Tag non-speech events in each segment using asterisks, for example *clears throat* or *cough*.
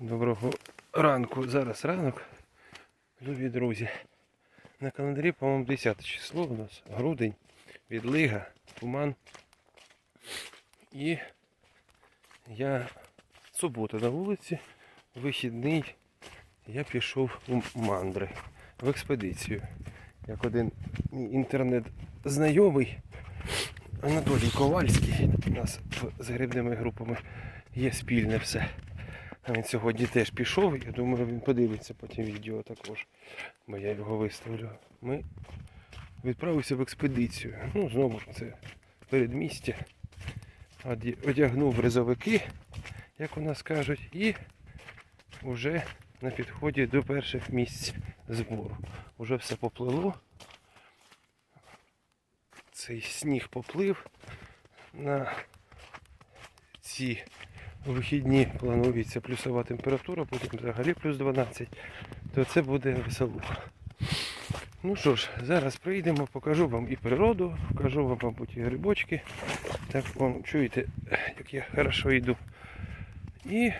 Доброго ранку. Зараз ранок. Любі друзі. На календарі, по-моєму, 10 число у нас грудень, відлига, туман. І я субота на вулиці, вихідний, я пішов у мандри в експедицію. Як один мій інтернет-знайомий Анатолій Ковальський, у нас з грибними групами є спільне все. Він сьогодні теж пішов, я думаю, він подивиться потім відео також, бо я його виставлю. Ми відправилися в експедицію. Ну, знову ж це передмістя. Одягнув резовики, як у нас кажуть, і вже на підході до перших місць збору. Уже все поплило. Цей сніг поплив на ці у вихідні планується плюсова температура, потім взагалі плюс 12, то це буде веселуха. Ну що ж, зараз прийдемо, покажу вам і природу, покажу вам, мабуть, і грибочки. Так, вон, чуєте, як я хорошо йду. І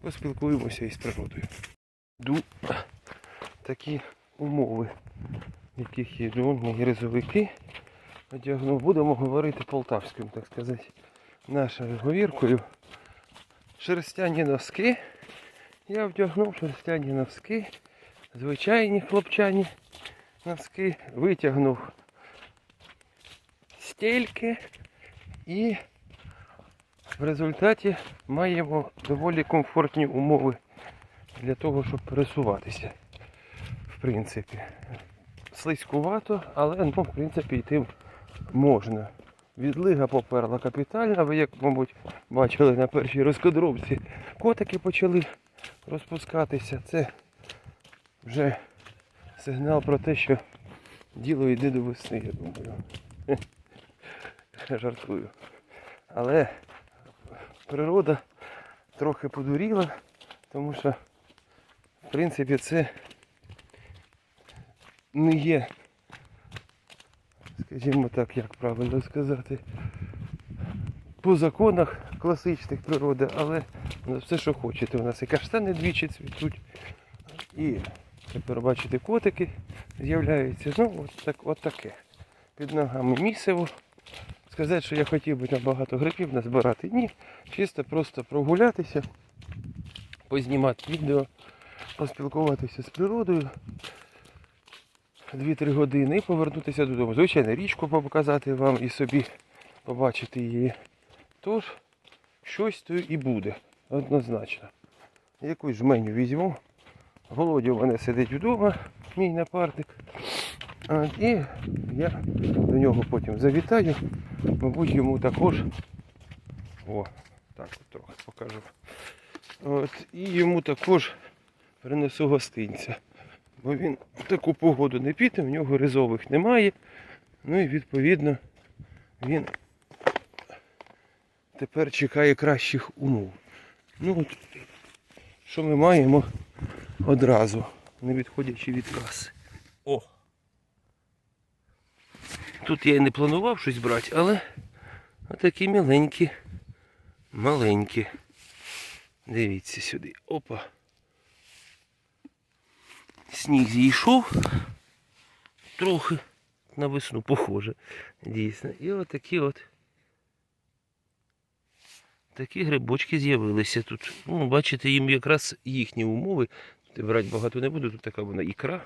поспілкуємося із природою. Йду такі умови, в яких є мої ризовики. Одягнув. Будемо говорити полтавським, так сказати, нашою говіркою. Шерстяні носки. Я вдягнув шерстяні носки, звичайні хлопчані носки, витягнув стельки і в результаті маємо доволі комфортні умови для того, щоб пересуватися. В принципі. Слизькувато, але ну, в принципі йти можна. Відлига поперла капітальна, ви як, мабуть, бачили на першій розкодробці. Котики почали розпускатися. Це вже сигнал про те, що діло йде до весни, я думаю. Жартую. Але природа трохи подуріла, тому що, в принципі, це не є скажімо так, як правильно сказати, по законах класичних природи, але все, що хочете. У нас і каштани двічі цвітуть, і тепер бачите, котики з'являються. Ну, от, так, от таке. Під ногами місиво. Сказати, що я хотів би там багато грибів назбирати. Ні. Чисто просто прогулятися, познімати відео, поспілкуватися з природою. 2-3 години і повернутися додому. Звичайно, річку показати вам і собі побачити її. Тож, щось то і буде, однозначно. Якусь жменю візьму. Володя у мене сидить вдома, мій напарник. І я до нього потім завітаю. Мабуть, йому також. О, так от трохи покажу. От, і йому також принесу гостинця бо він в таку погоду не піде, в нього ризових немає. Ну і відповідно він тепер чекає кращих умов. Ну от, що ми маємо одразу, не відходячи від каси. О! Тут я і не планував щось брати, але отакі міленькі, маленькі. Дивіться сюди. Опа. Сніг зійшов трохи на весну похоже, дійсно. І отакі от такі грибочки з'явилися тут. Ну, бачите, їм якраз їхні умови. Тут брати багато не буду, тут така вона ікра.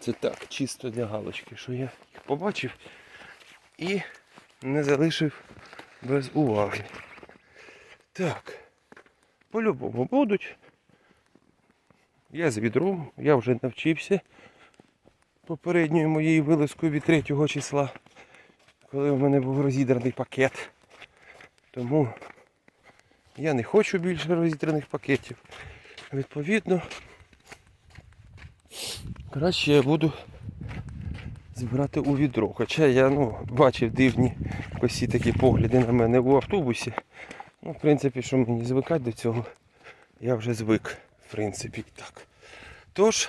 Це так, чисто для галочки, що я їх побачив і не залишив без уваги. Так, по-любому будуть. Я з відром, я вже навчився попередньої моєї вилазкою від 3 числа, коли в мене був розідраний пакет. Тому я не хочу більше розідраних пакетів. Відповідно, краще я буду збирати у відро. Хоча я ну, бачив дивні косі такі погляди на мене у автобусі. Ну, в принципі, що мені звикати до цього, я вже звик принципі, так. Тож,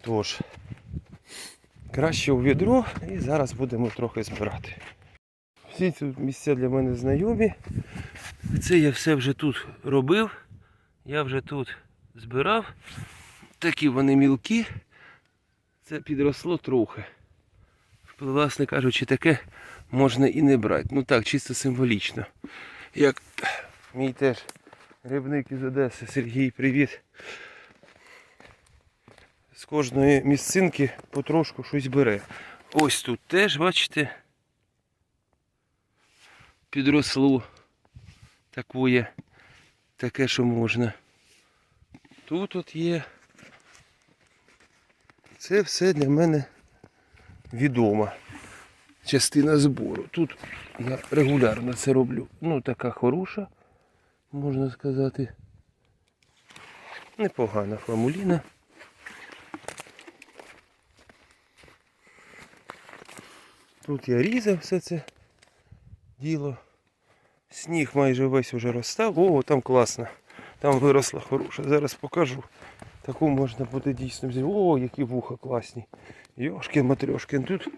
тож, краще у відро і зараз будемо трохи збирати. Всі ці місця для мене знайомі. Це я все вже тут робив. Я вже тут збирав. Такі вони мілкі. Це підросло трохи. Власне кажучи, таке можна і не брати. Ну так, чисто символічно. Як мій теж рибник із Одеси, Сергій, привіт. З кожної місцинки потрошку щось бере. Ось тут теж, бачите, підросло такое, таке, що можна. Тут от є. Це все для мене відома частина збору. Тут я регулярно це роблю. Ну, така хороша, можна сказати. Непогана фламуліна. Тут я різав все це діло. Сніг майже весь уже розстав. О, там класно. Там виросла хороша. Зараз покажу. Таку можна буде дійсно взяти. О, які вуха класні. Йошкін матрьошкін. Тут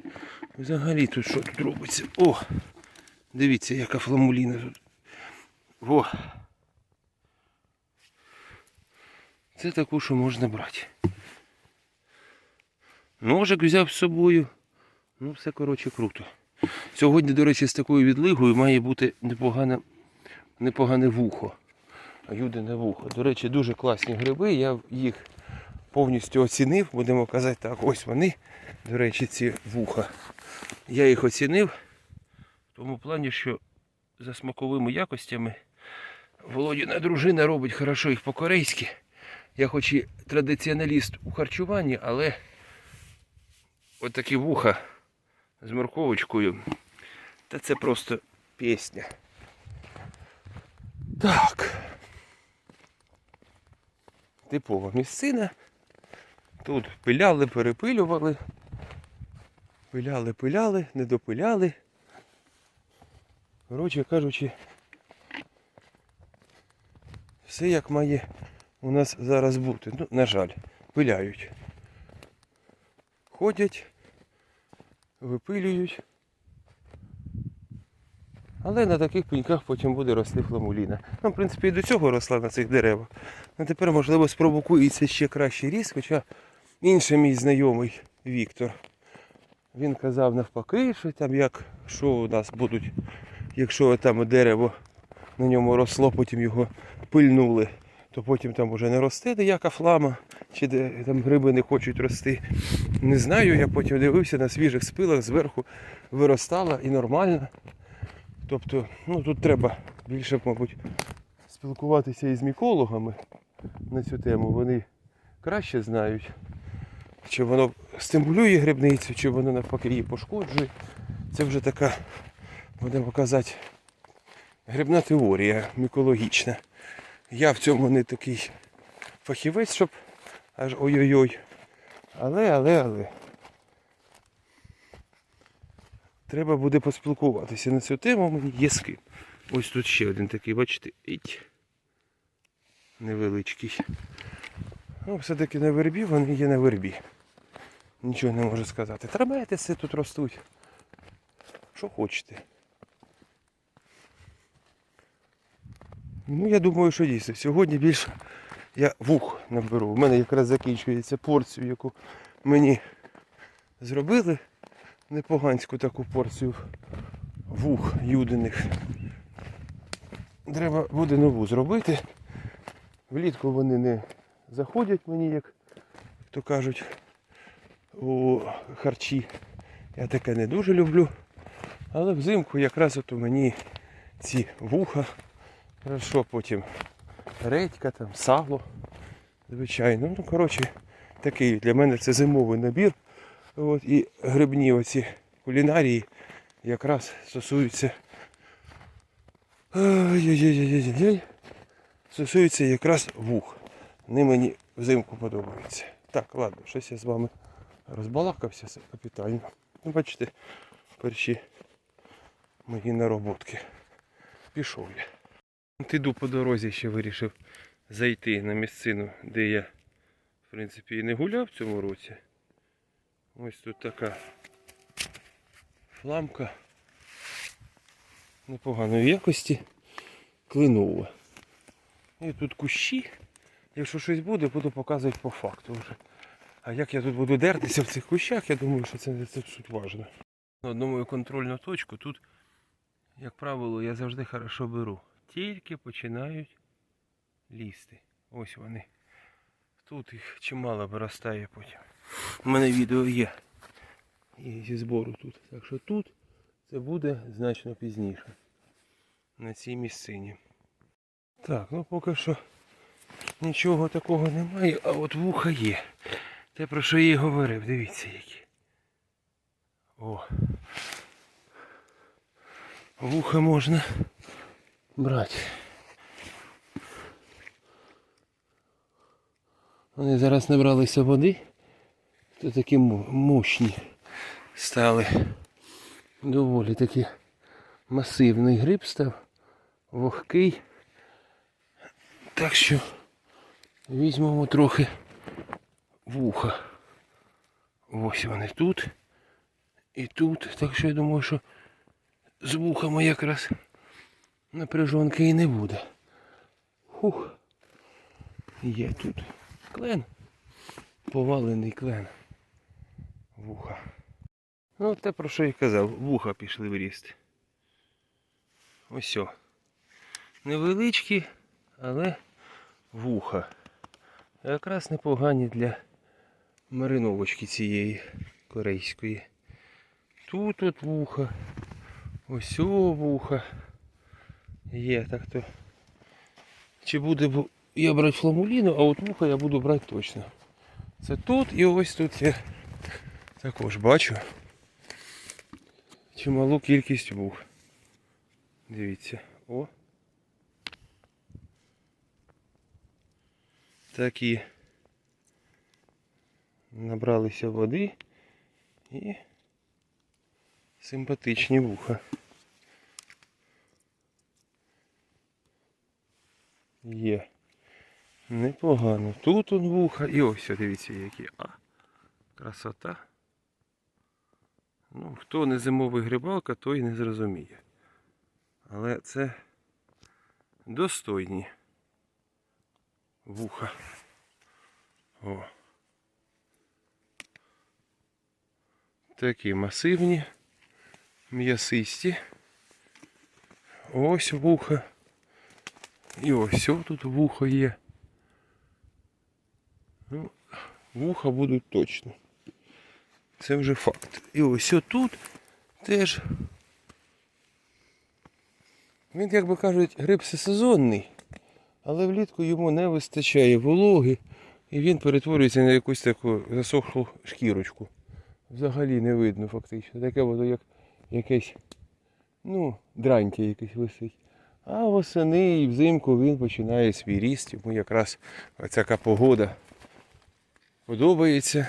взагалі тут що тут робиться? О! Дивіться, яка фламуліна тут. Во! Це таку, що можна брати. Ножик взяв з собою. Ну, все коротше круто. Сьогодні, до речі, з такою відлигою має бути непогане, непогане вухо. Юдине вухо. До речі, дуже класні гриби. Я їх повністю оцінив. Будемо казати так, ось вони. До речі, ці вуха. Я їх оцінив в тому плані, що за смаковими якостями Володіна дружина робить хорошо їх по-корейськи. Я хоч і традиціоналіст у харчуванні, але от вуха з морковочкою. Та це просто пісня. Так. Типова місцина. Тут пиляли, перепилювали. Пиляли, пиляли, не допиляли. Коротше кажучи, все як має у нас зараз бути. Ну, на жаль, пиляють. Ходять, випилюють. Але на таких пеньках потім буде рости фламуліна. Ну, в принципі, і до цього росла на цих деревах. А тепер, можливо, спровокується ще кращий ріст, хоча інший мій знайомий Віктор. Він казав навпаки, що там як що у нас будуть, якщо там дерево на ньому росло, потім його пильнули, то потім там уже не росте деяка флама, чи де там гриби не хочуть рости. Не знаю, я потім дивився на свіжих спилах, зверху виростала і нормально. Тобто, ну тут треба більше, мабуть, спілкуватися із мікологами на цю тему. Вони краще знають, чи воно стимулює грибницю, чи воно навпаки її пошкоджує. Це вже така, будемо казати, грибна теорія мікологічна. Я в цьому не такий фахівець, щоб аж ой-ой-ой. Але, але, але. Треба буде поспілкуватися на цю тему, мені є з ким. Ось тут ще один такий, бачите, іть. Невеличкий. Ну, все-таки на вербі, вони є на вербі. Нічого не можу сказати. Трабетиси тут ростуть. Що хочете. Ну, я думаю, що дійсно. Сьогодні більше я вух наберу. У мене якраз закінчується порцію, яку мені зробили непоганську таку порцію вух юдиних. Треба буде нову зробити. Влітку вони не заходять мені, як то кажуть, у харчі. Я таке не дуже люблю. Але взимку якраз от у мені ці вуха. Хорошо, потім редька, там, сало. Звичайно. Ну, коротше, такий для мене це зимовий набір. От, і грибні оці кулінарії якраз стосуються. Ой-ой-ой-ой-ой. Стосуються якраз вух. Вони мені взимку подобаються. Так, ладно, щось я з вами розбалакався капітально. Ну, бачите, перші мої нароботки. Пішов я. Іду по дорозі ще вирішив зайти на місцину, де я, в принципі, і не гуляв в цьому році. Ось тут така фламка непоганої якості. кленова. І тут кущі. Якщо щось буде, буду показувати по факту вже. А як я тут буду дертися в цих кущах, я думаю, що це це суть важно. На одну мою контрольну точку тут, як правило, я завжди хорошо беру. Тільки починають лізти. Ось вони. Тут їх чимало виростає потім. У мене відео є. І зі збору тут. Так що тут це буде значно пізніше. На цій місцині. Так, ну поки що нічого такого немає, а от вуха є. Те про що я і говорив, дивіться які. О. Вуха можна брати. Вони зараз набралися води, то такі мощні стали. Доволі таки масивний гриб став, вогкий. Так що візьмемо трохи вуха. Ось вони тут і тут. Так що я думаю, що з вухами якраз напряжонки і не буде. Хух. Є тут клен. Повалений клен. Вуха. Ну, те про що я казав, вуха пішли в ріст. Ось. Невеличкі, але вуха. Якраз непогані для мариновочки цієї корейської. Тут от вуха. Ось о вуха. Є так то. Чи буде я брати фламуліну, а от вуха я буду брати точно. Це тут і ось тут я також бачу чималу кількість вух. Дивіться. О. Такі набралися води і симпатичні вуха. Є. Непогано. Тут он вуха і ось дивіться які. А, красота. Ну, хто не зимовий грибалка, той не зрозуміє. Але це достойні вуха. О. Такі масивні, м'ясисті. Ось вуха. І ось тут вухо є. Ну, вуха будуть точно. Це вже факт. І ось тут теж. Він, як би кажуть, гриб всесезонний, але влітку йому не вистачає вологи і він перетворюється на якусь таку засохлу шкірочку. Взагалі не видно фактично. Таке воно як якесь, ну, дрантя якесь висить. А восени і взимку він починає свій ріст, йому якраз така погода подобається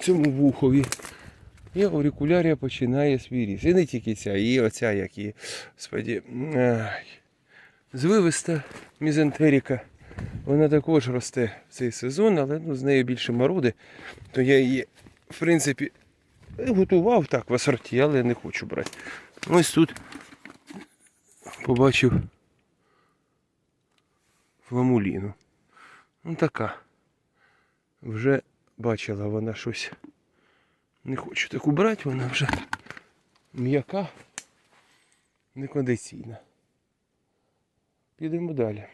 цьому вухові. І аурикулярія починає свій ріст. І не тільки ця, і оця, як і господі, звивиста мізентеріка. Вона також росте в цей сезон, але ну, з нею більше мороди, то я її, в принципі, готував так в асорті, але не хочу брати. Ось тут побачив фламуліну. Ну така. Вже бачила вона щось. Не хочу таку брати, вона вже м'яка, некондиційна. Підемо далі.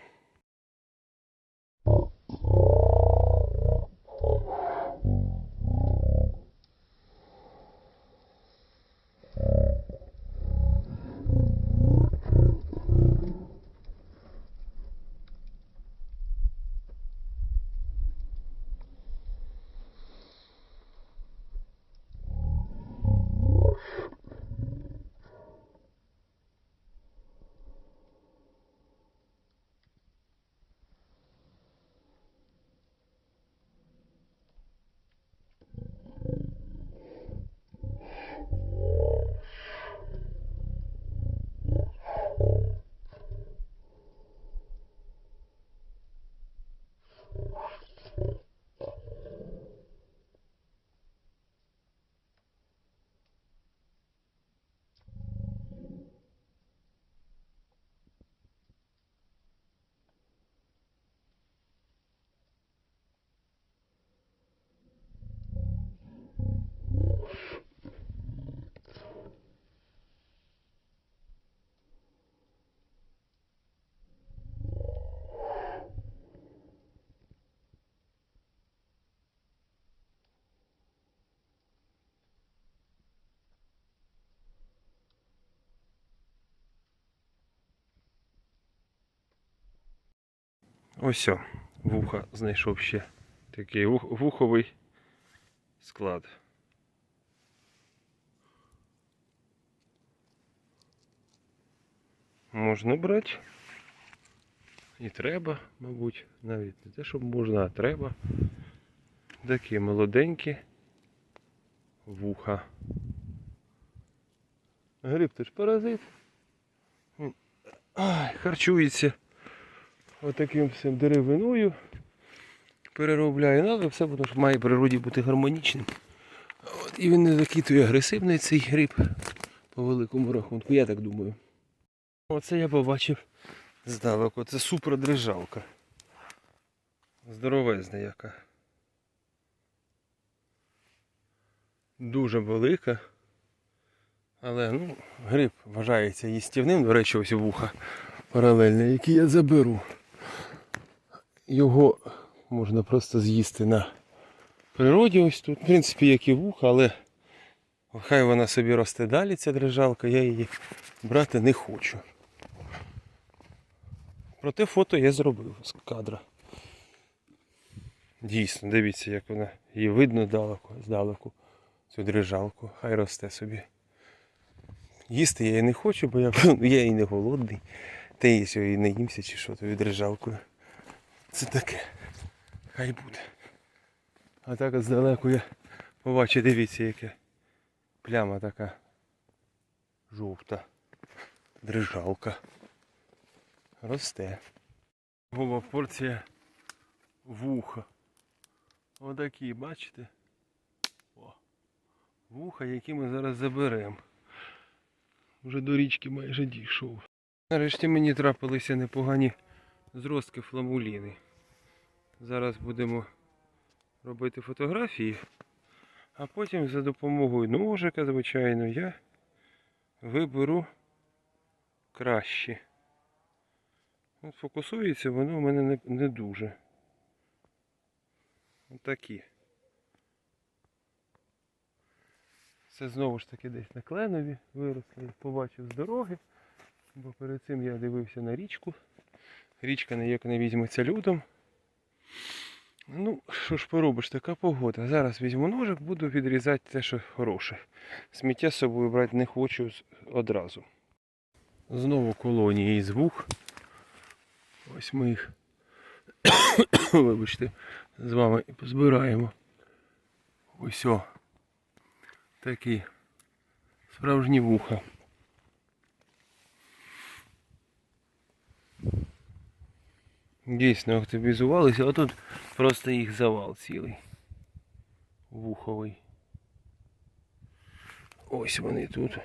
Ось о, вуха знайшов ще. Такий вуховий склад. Можна брати. І треба, мабуть, навіть не те, щоб можна, а треба. Такі молоденькі вуха. Гриб ж паразит. Ай, харчується отаким всім деревиною. Переробляє, ну, але все воно має в природі бути гармонічним. От, і він не такий агресивний цей гриб по великому рахунку, я так думаю. Оце я побачив здалеку. Це супродрижалка. Здоровезна яка. Дуже велика. Але ну, гриб вважається їстівним, до речі, ось вуха паралельне, який я заберу. Його можна просто з'їсти на природі ось тут. В принципі, як і вуха, але хай вона собі росте далі, ця дрижалка, я її брати не хочу. Проте фото я зробив з кадра. Дійсно, дивіться, як вона її видно далеко, здалеку, цю дрижалку. Хай росте собі. Їсти я її не хочу, бо я, *laughs* я і не голодний. Та що і не їмся чи що то дрижалкою. Це таке. Хай буде. А так от здалеку я побачив, дивіться, яке пляма така жовта. Дрижалка. Росте. Гова порція вуха. Отакі, бачите? О. Вуха, які ми зараз заберемо. Вже до річки майже дійшов. Нарешті мені трапилися непогані зростки фламуліни. Зараз будемо робити фотографії, а потім за допомогою ножика, звичайно, я виберу кращі. От фокусується воно в мене не, не дуже. Отакі. Це знову ж таки десь на кленові виросли, побачив з дороги, бо перед цим я дивився на річку. Річка ніяк не візьметься людом. Ну, що ж поробиш, така погода. Зараз візьму ножик, буду відрізати те, що хороше. Сміття з собою брати не хочу одразу. Знову колонії із вух. Ось ми їх, *coughs* вибачте, з вами і позбираємо. Ось о. Такі справжні вуха. Дійсно активізувалися, а тут просто їх завал цілий. Вуховий. Ось вони тут.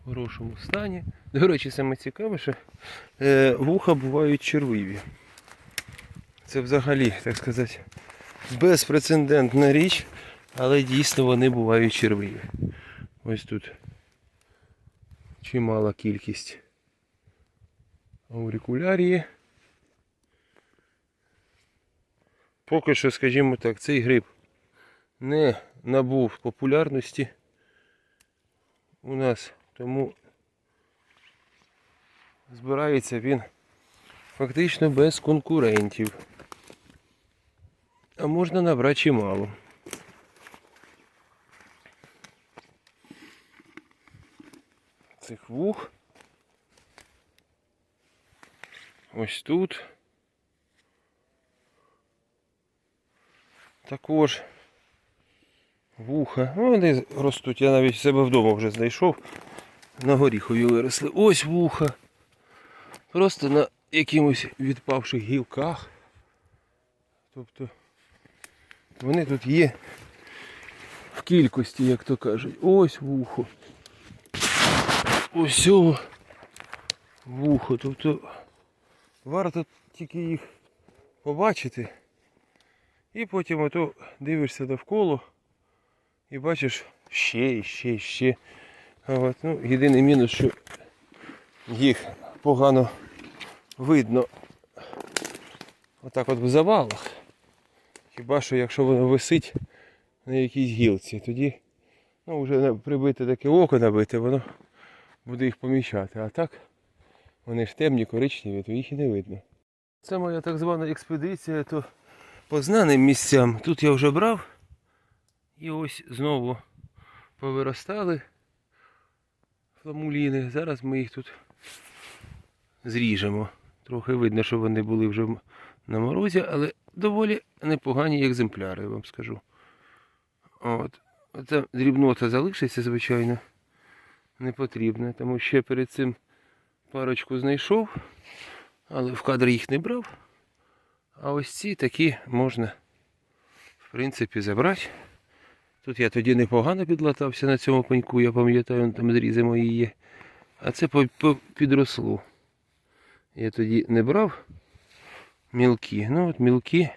В хорошому стані. До речі, саме цікаве, що е, вуха бувають червиві. Це взагалі, так сказати, безпрецедентна річ, але дійсно вони бувають червиві. Ось тут чимала кількість аурикулярії. Поки що, скажімо так, цей гриб не набув популярності у нас, тому збирається він фактично без конкурентів. А можна набрати чимало. Цих вух. Ось тут. Також вуха. Ну, вони ростуть. Я навіть себе вдома вже знайшов. На горіхові виросли. Ось вуха. Просто на якимось відпавших гілках. Тобто вони тут є в кількості, як то кажуть. Ось вухо. Ось вухо. Тобто варто тільки їх побачити. І потім ото дивишся довкола і бачиш ще, ще, ще. От, ну, єдиний мінус, що їх погано видно отак от в завалах. Хіба що якщо воно висить на якійсь гілці, тоді ну, вже прибите таке око набите, воно буде їх поміщати. А так Вони ж темні, коричневі, то їх і не видно. Це моя так звана експедиція, то по знаним місцям. Тут я вже брав. І ось знову повиростали фламуліни. Зараз ми їх тут зріжемо. Трохи видно, що вони були вже на морозі, але доволі непогані екземпляри, я вам скажу. От. Оця дрібнота залишиться, звичайно, не потрібна, тому ще перед цим парочку знайшов, але в кадр їх не брав. А ось ці такі можна, в принципі, забрати. Тут я тоді непогано підлатався на цьому пеньку, я пам'ятаю, там зрізи мої є. А це підросло. Я тоді не брав мілкі. Ну от мілкі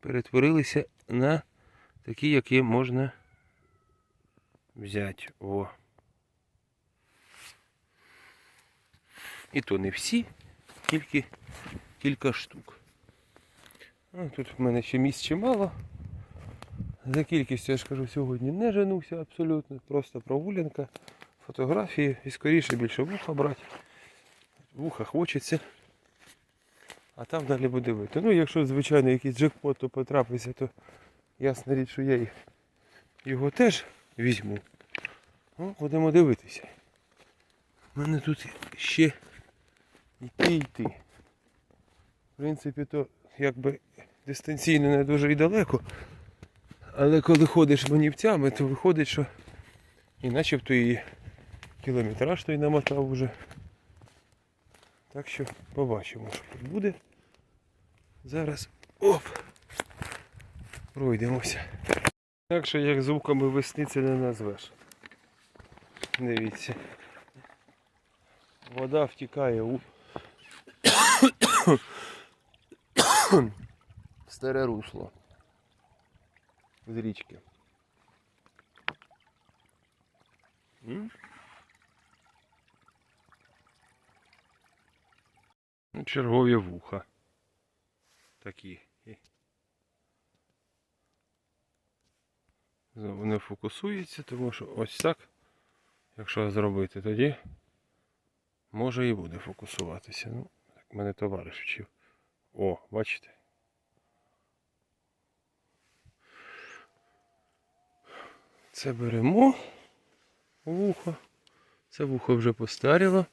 перетворилися на такі, які можна взяти. О. І то не всі, тільки кілька штук. Тут в мене ще місць чимало. За кількістю, я ж кажу, сьогодні не женуся абсолютно. Просто прогулянка, фотографії і скоріше більше вуха брати. Вуха хочеться. А там далі буде видно. Ну, якщо, звичайно, якийсь джекпот то потрапиться, то ясна річ, що я їх- його теж візьму. Ну, будемо дивитися. У мене тут ще йти йти. В принципі, то якби дистанційно не дуже і далеко. Але коли ходиш манівцями, то виходить, що і начебто і кілометраж той намотав уже. Так що побачимо, що тут буде. Зараз оп! Пройдемося. Так що як звуками весни це не назвеш. Дивіться. Вода втікає у старе русло з річки. Ну, Чергові вуха. Такі. Не фокусується, тому що ось так, якщо зробити, тоді може і буде фокусуватися. Ну, так мене товариш вчив. О, бачите? Це беремо вухо. Це вухо вже постаріло.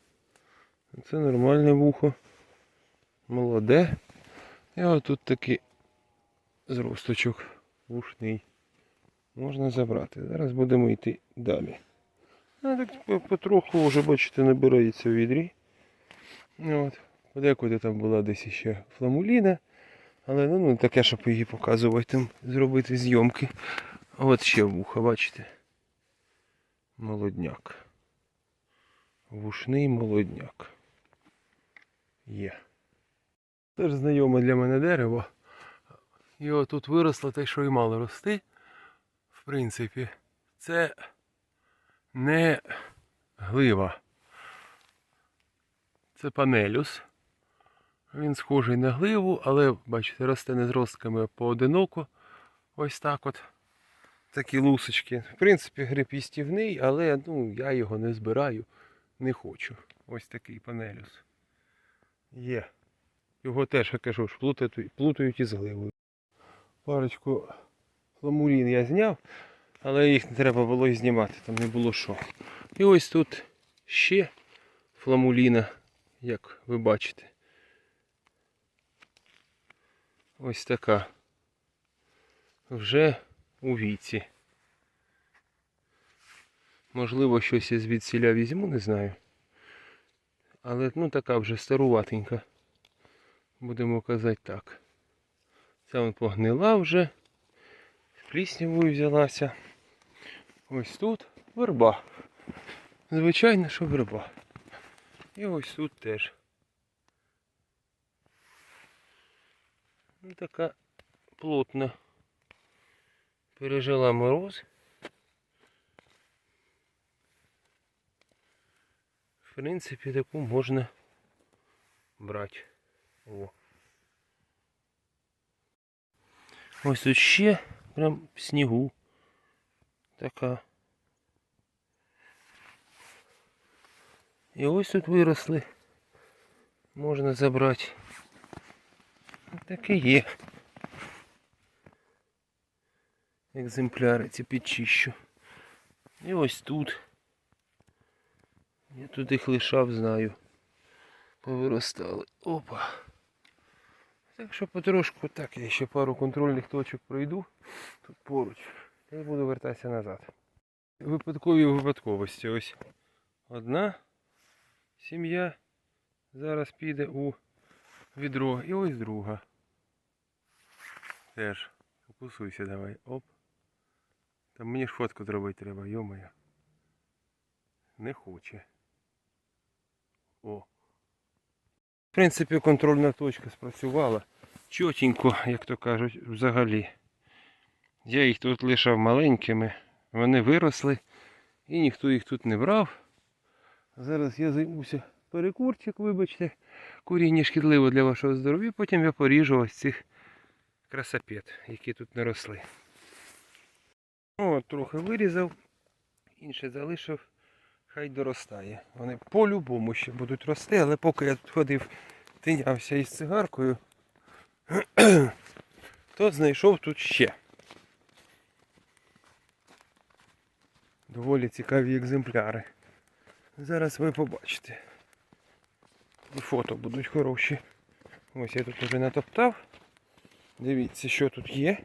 Це нормальне вухо. Молоде. І отут такий зросточок вушний. Можна забрати. Зараз будемо йти далі. А так потроху вже, бачите, набирається в відрі. От. Подекуди там була десь ще фламуліна. Але ну, ну таке, щоб її показувати, там зробити зйомки. А От ще вуха, бачите? Молодняк. Вушний молодняк. Є. Теж знайоме для мене дерево. Його тут виросло те, що і мало рости. В принципі, це не глива. Це панелюс. Він схожий на гливу, але, бачите, росте не зростками а поодиноко. Ось так от. Такі лусочки. В принципі, гриб їстівний, але ну, я його не збираю, не хочу. Ось такий панелюс. Є. Його теж, я кажу, плутають, плутають із гливою. Парочку фламулін я зняв, але їх не треба було і знімати, там не було що. І ось тут ще фламуліна, як ви бачите. Ось така. Вже у віці. Можливо, щось із звідсіля візьму, не знаю. Але ну така вже старуватенька. Будемо казати так. Ця вон погнила вже. Пліснявою взялася. Ось тут верба. Звичайно, що верба. І ось тут теж. Ну, така плотна. Пережила мороз. В принципі, таку можна брати. О. Ось тут ще прям в снігу. Така. І ось тут виросли. Можна забрати. Так і є. Екземпляри ці підчищу. І ось тут. Я тут їх лишав, знаю. Повиростали. Опа. Так що потрошку так, я ще пару контрольних точок пройду тут поруч. І буду вертатися назад. Випадкові випадковості. Ось одна сім'я зараз піде у відро. І ось друга. Теж. Фокусуйся давай. Оп. Там мені ж фотку зробити треба, йомаю. Не хоче. О. В принципі, контрольна точка спрацювала. Чотенько, як то кажуть, взагалі. Я їх тут лишав маленькими. Вони виросли і ніхто їх тут не брав. Зараз я займуся перекурчик, вибачте. Куріння шкідливо для вашого здоров'я. Потім я поріжу ось цих красапет, які тут не росли. Ну, От, трохи вирізав, інше залишив, хай доростає. Вони по-любому ще будуть рости, але поки я тут ходив, тинявся із цигаркою, *clears throat* то знайшов тут ще. Доволі цікаві екземпляри. Зараз ви побачите. І фото будуть хороші. Ось я тут вже натоптав. Дивіться, що тут є.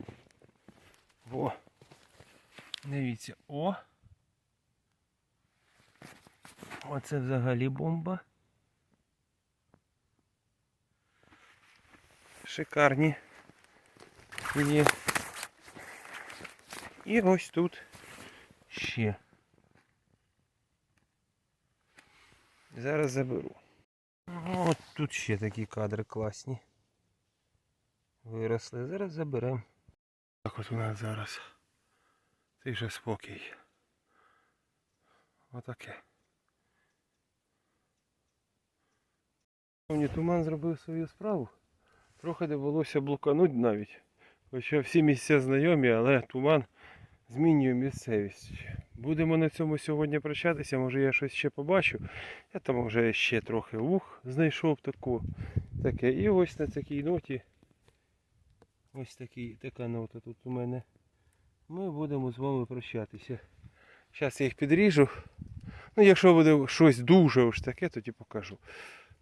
Во. Дивіться, о. Оце взагалі бомба. Шикарні. Є. І ось тут ще. Зараз заберу. От тут ще такі кадри класні. Виросли. Зараз заберемо. Так от у нас зараз. Тиша спокій. Отаке. Мені туман зробив свою справу. Трохи довелося блукануть навіть. Хоча всі місця знайомі, але туман змінює місцевість. Будемо на цьому сьогодні прощатися, може я щось ще побачу. Я там вже ще трохи вух знайшов таку, таке. І ось на такій ноті. Ось такий, така нота тут у мене. Ми будемо з вами прощатися. Зараз я їх підріжу. Ну, якщо буде щось дуже уж таке, тоді покажу.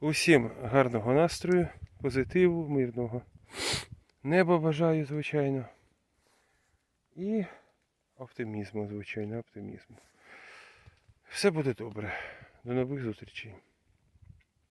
Усім гарного настрою, позитиву, мирного неба бажаю, звичайно. І оптимізму, звичайно, оптимізму. Все буде добре. До нових зустрічей.